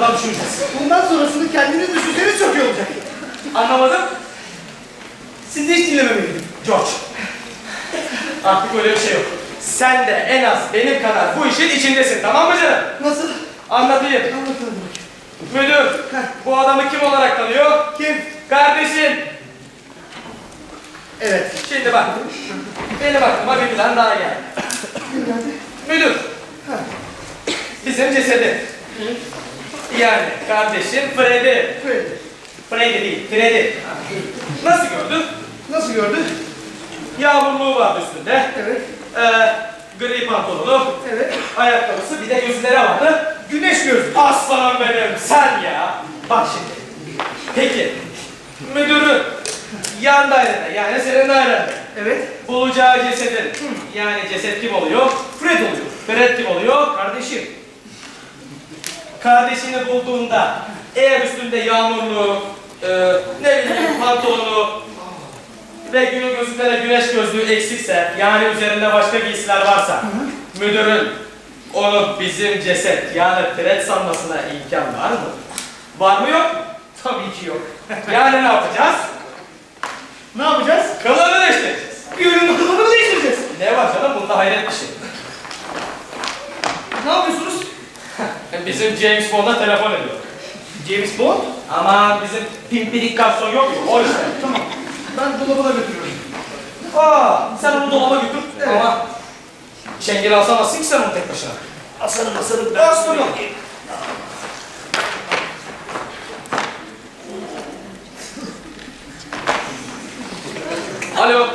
sonradan düşüneceğiz. Bundan sonrasını kendiniz düşünseniz çok iyi olacak. Anlamadım. Sizi hiç dinlememeliydim. George. Artık öyle bir şey yok. Sen de en az benim kadar bu işin içindesin tamam mı canım? Nasıl? Anlatayım. Anlatalım. Müdür, bu adamı kim olarak tanıyor? Kim? Kardeşin. Evet. Şimdi bak. Benim aklıma bir plan daha geldi? Müdür. Bizim cesedi. Yani kardeşin Freddy. Freddy. Freddy değil, Freddy. Nasıl gördün? Nasıl gördü? Yağmurluğu vardı üstünde. Evet. Ee, gri pantolonu, Evet. ayakkabısı, bir de gözlere vardı. Güneş gözlü. Aslanım benim, sen ya. Bak şimdi. Peki, müdürün yan dairede, yani senin dairende Evet. bulacağı cesedin, yani ceset kim oluyor? Fred oluyor. Fred kim oluyor? Kardeşim. Kardeşini bulduğunda eğer üstünde yağmurlu, e, ne bileyim pantolonu ve günün gözünde de güneş gözlüğü eksikse, yani üzerinde başka giysiler varsa, müdürün onu bizim ceset, yani Fred sanmasına imkan var mı? Var mı yok? Tabii ki yok. Yani ne yapacağız? Ne yapacağız? Kılığını değiştireceğiz. Bir ürünün kılığını mı değiştireceğiz? Ne var canım bunda hayret bir şey. Ne yapıyorsunuz? Bizim James Bond'a telefon ediyor. James Bond. Ama bizim pimpirik garson yok mu? O işte. Tamam. Ben dolabına götürüyorum. Aa, sen onu dolaba götür. Evet. Ama çengeli asamazsın ki sen onu tek başına. Asarım asarım. Aslanım. Alo.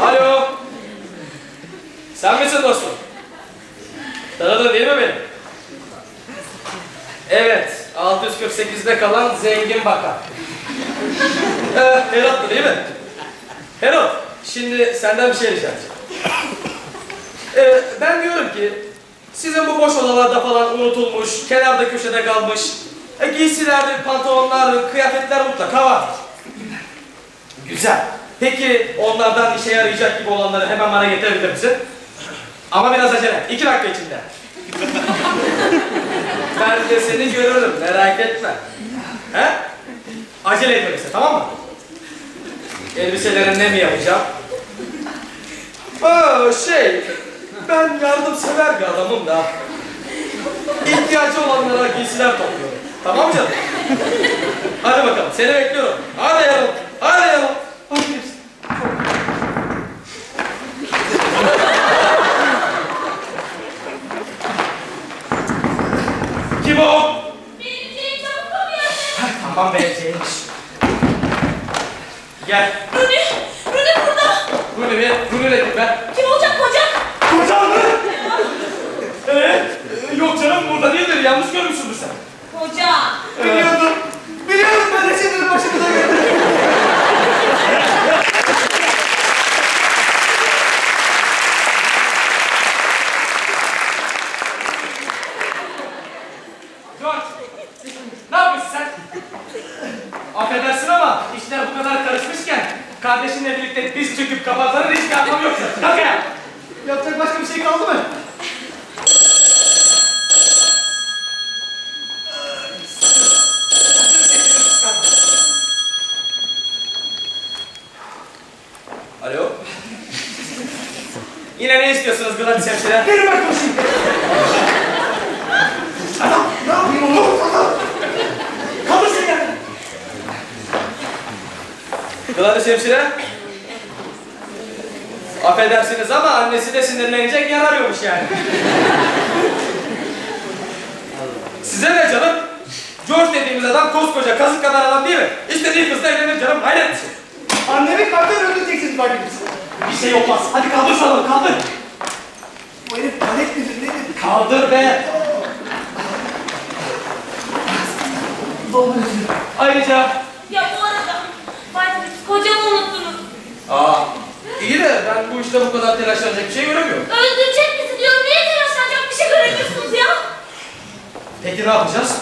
Alo. Sen misin dostum? Tanıdın değil mi beni? Evet, 648'de kalan zengin bakan. Ee, Herod'du değil mi? Herod, şimdi senden bir şey rica edeceğim. Ee, ben diyorum ki, sizin bu boş odalarda falan unutulmuş, kenarda köşede kalmış, e, giysiler, pantolonlar, kıyafetler mutlaka var. Güzel. Peki onlardan işe yarayacak gibi olanları hemen bana getirebilir misin? Ama biraz acele, iki dakika içinde. Ben de seni görürüm, merak etme. He? Acele et öyleyse, tamam mı? Elbiselerin ne mi yapacağım? Aa, şey, ben yardımsever bir adamım da. İhtiyacı olanlara giysiler topluyorum. Tamam mı canım? Hadi bakalım, seni bekliyorum. Hadi yavrum, hadi yavrum. Hadi. Kim o? Benim çabuk oluyor. Tamam be James. Gel. Runi, Runi burada. Runi mi? Runi dedim ben. Kim olacak kocam? Kocan mı? Ee, Yok canım burada değildir. Yanlış görmüşsündür sen. Biliyordum. Biliyordum ben de senin başımıza geldi. George. Ne yapıyorsun sen? Affedersin ama işler bu kadar karışmışken birlikte diz çöküp kapatmanın risk atmam yok. Kalk ayağa. Yapacak başka bir şey kaldı mı? Alo. Yine ne istiyorsunuz Gladys hemşire? Gelin ben konuşayım. Adam ne yapayım? Kaldır seni yerden. Gladys hemşire. Affedersiniz ama annesi de sinirlenecek yer arıyormuş yani. Size ne canım? George dediğimiz adam koskoca kazık kadar adam değil mi? İstediği kızla evlenir canım. Hayret şey. Annemi kalpten öldüreceksiniz bak. Bir şey olmaz. Hadi kaldır şunu kaldır. Bu herif palet midir nedir? Kaldır be. Dolma Ayrıca Ya bu arada Fritz kocamı unuttunuz. Aa, iyi de ben bu işte bu kadar telaşlanacak bir şey göremiyorum. Öldürecek bizi diyorum. Niye telaşlanacak bir şey göremiyorsunuz ya? Peki ne yapacağız?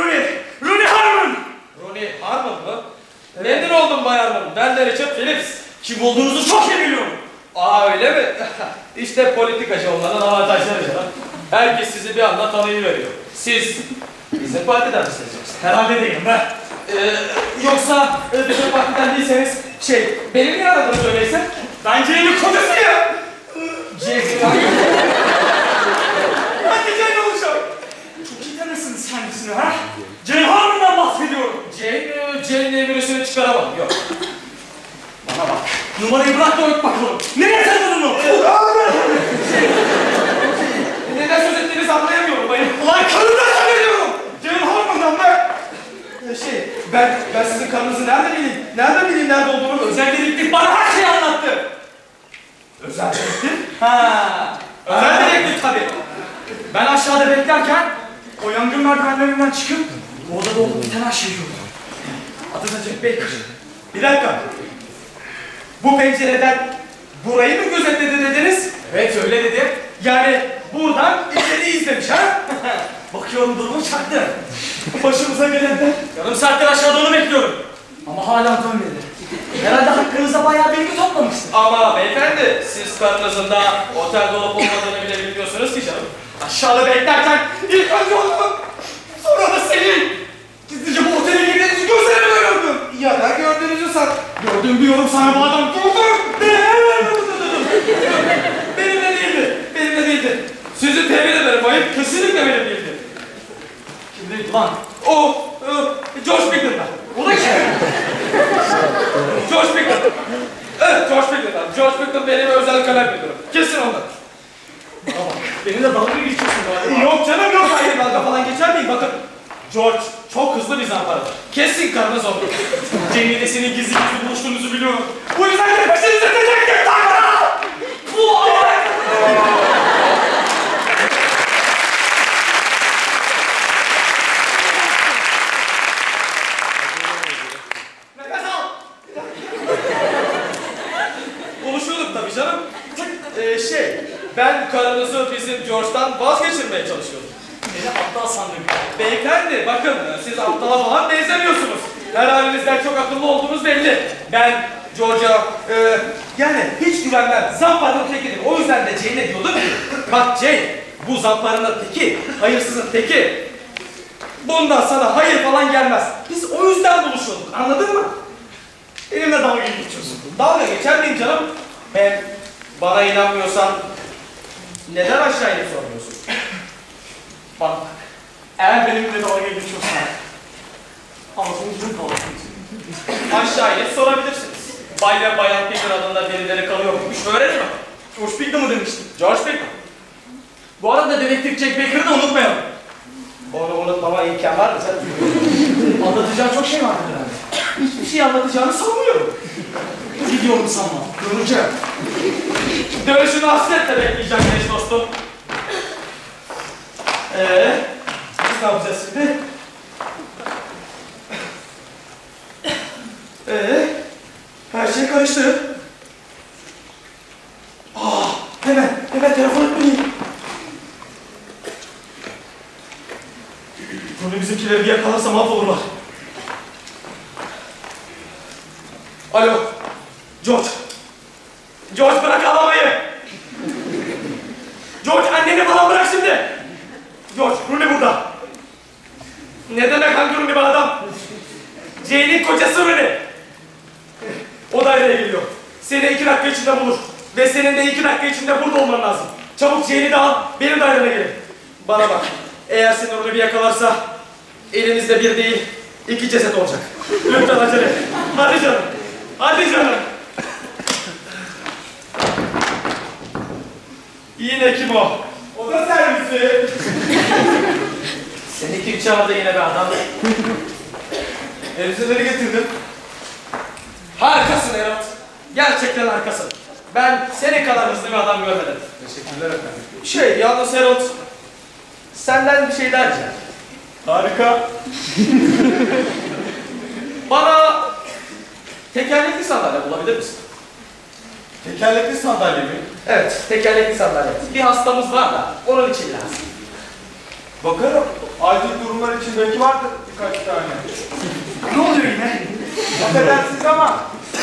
Rooney. Rooney Harmon. Rooney Harmon mı? Memnun oldum Bay Harmon. Ben de Richard Phillips. Kim olduğunuzu çok iyi biliyorum. Aa öyle mi? işte politikacı olmanın avantajları canım. Herkes sizi bir anda tanıyıveriyor. Siz bizim partiden misiniz yoksa? Herhalde değilim be. Ee, yoksa e, bizim partiden değilseniz şey, beni niye aradınız öyleyse? Ben Jane'in kocası ya. James Ben de Jane olacağım. Çok iyi tanırsınız kendisini ha. Jane Harmon'dan bahsediyorum. Jane, e, Jane diye birisini çıkaramadım. Yok. Bana bak. Da öt bakalım. Nereye sakladın onu? Neden söz ettiğinizi anlayamıyorum bayım. Ulan karından sanıyorum. Jane Harmon'dan be. Ee, Şey, ben, ben sizin karınızı nerede bileyim? Nerede bileyim nerede olduğunu? Özel dedektif bana her şeyi anlattı. Özel dedektif. Ha. Özel dedektif tabii. Ben aşağıda beklerken o yangın merdivenlerinden çıkıp odada olup biten her şeyi gördüm. Adı da Jack Baker. Bir dakika. Bu pencereden burayı mı gözetledi dediniz? Evet öyle dedi. Yani buradan içeri izlemiş ha? Bakıyorum durumu çaktı. Başımıza gelenler. Yarım saattir aşağıda onu bekliyorum. Ama hala dönmedi. Herhalde hakkınızda bayağı bilgi toplamıştır. Ama beyefendi siz karınızın da otelde olup olmadığını bile bilmiyorsunuz ki canım. Aşağıda beklerken ilk önce onu, sonra da seni. Gizlice bu otele girdiğinizi gözlerimle gördüm. Ya da gördüğünüzü san. Gördüm diyorum sana bu adam durdur. Benim de değildi. Benim de değildi. Sizi tebrik ederim bayım. Kesinlikle benim değildi. Kimdeydi lan? O, e, George Pickett'da. O da kim? George Pickett. Evet, George Pickett'da. George Pickett benim özel kalem müdürüm. Kesin ondan. Benimle dalga geçiyorsun galiba? Yok canım yok. Hayır dalga falan geçer miyim? Bakın. George çok hızlı bir zamparadır. Kesin karınız olur. Cemile senin gizli gizli buluştuğunuzu biliyorum. Bu yüzden de peşinize tecektim Tanrı! Bu Nefes al. Buluşuyorduk tabii canım. Ee, şey, ben karınızı bizim George'dan vazgeçirmeye çalışıyordum. Beni aptal sandım. Beyefendi bakın siz benzemiyorsunuz. Her halinizden çok akıllı olduğunuz belli. Ben George'a e, yani hiç güvenmem. Zamparanın tekidir. O yüzden de Jane'e diyordum ki bak Jane bu zamparanın teki, hayırsızın teki. Bundan sana hayır falan gelmez. Biz o yüzden buluşuyorduk. Anladın mı? Benimle dalga geçiyorsun. Dalga geçer miyim canım? Hem bana inanmıyorsan neden aşağı inip sormuyorsun? Bak, eğer benimle dalga geçiyorsan ağzını yüzünü kapatsın. Aşağı inip sorabilirsiniz. Bay ve Bayan Picker adında birileri kalıyormuş. Öğrenin mi? George Pick'le mı demiştin? George Picker. Bu arada dedektif Jack Baker'ı da unutmayalım. Onu unutmama imkan var mı canım? Anlatacağın çok şey vardır herhalde. Hiçbir şey anlatacağını sanmıyorum. Gidiyorum sanma. Göreceğim. Dönüşünü hasretle bekleyeceğim genç dostum. Ee, biz ne yapacağız şimdi? Ee, her şey karıştı. Aa, hemen, hemen telefon etmeliyim. Bunu bizimkileri bir yakalarsa mahvolurlar. Alo. George. George bırak ağlamayı. George anneni falan bırak şimdi. George Rooney burada. Ne demek hangi Rooney be adam? Jane'in kocası Rooney. O daireye geliyor. Seni iki dakika içinde bulur. Ve senin de iki dakika içinde burada olman lazım. Çabuk Jane'i de al, benim daireme gelin. Bana bak, eğer seni orada bir yakalarsa elimizde bir değil, iki ceset olacak. Lütfen acele. Hadi canım, hadi canım. Yine kim o? O da servisi. Seni kim çağırdı yine be adam? Elbiseleri getirdim. Harikasın Erot. Gerçekten harikasın. Ben seni kadar hızlı bir adam görmedim. Teşekkürler efendim. Şey, yalnız Erot, senden bir şey daha. Harika. Bana tekerlekli sandalye bulabilir misin? Tekerlekli sandalye mi? Evet, tekerlekli sandalye. Bir hastamız var da onun için lazım. Bakarım. Acil durumlar için belki vardır birkaç tane. Ne oluyor yine? Affedersiniz ama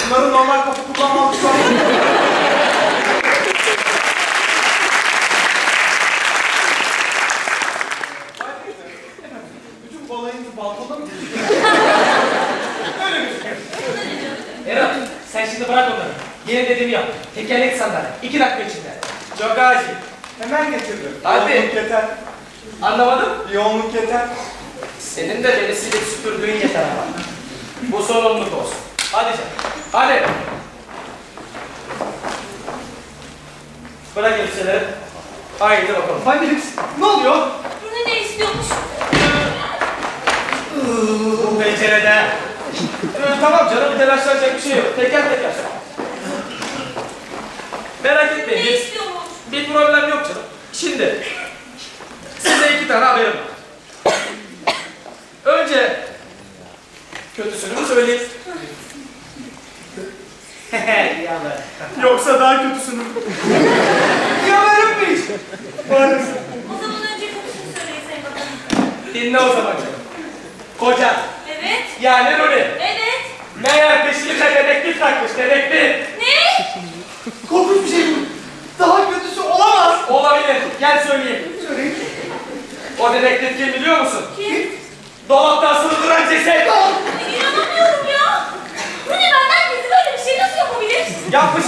bunların normal kapı kullanma alışkanlığı Bütün balayınızı balkona mı Erot, sen şimdi bırak onları. Yeni dediğimi yap. Tekerlekli sandalye. İki dakika içinde. Çok acil. Hemen getirdim. Hadi. Yoğunluk yeter. Anlamadım. Yoğunluk yeter. Senin de beni silip süpürdüğün yeter ama. Bu sorumluluk olsun. Hadi canım. Hadi. Bırak elbiseleri. Haydi bakalım. Bay Felix, ne oluyor? Bunu ne istiyormuş? Bu pencerede. Ee, tamam canım telaşlanacak bir şey yok. Teker teker. Merak Ne etmeyin. Bir, istiyormuş? bir problem yok canım. Şimdi size iki tane haberim var. Önce kötüsünü mü söyleyeyim? Yoksa daha kötüsünü. Ya verilmiş. O zaman önce kötüsünü söyleyin Sayın Bakanım. Dinle o zaman canım. Koca, Evet. yani Nuri. Evet. Meğer peşinize dedektif takmış, dedektif. Ne? Korkunç bir şey bu. Daha kötüsü olamaz. Olabilir, gel söyleyeyim. O dedektif kim biliyor musun? Kim? Dolapta asılı duran ceset. İnanamıyorum ya. Bu ne benden gizli böyle bir şey nasıl yapabilir? Yapmış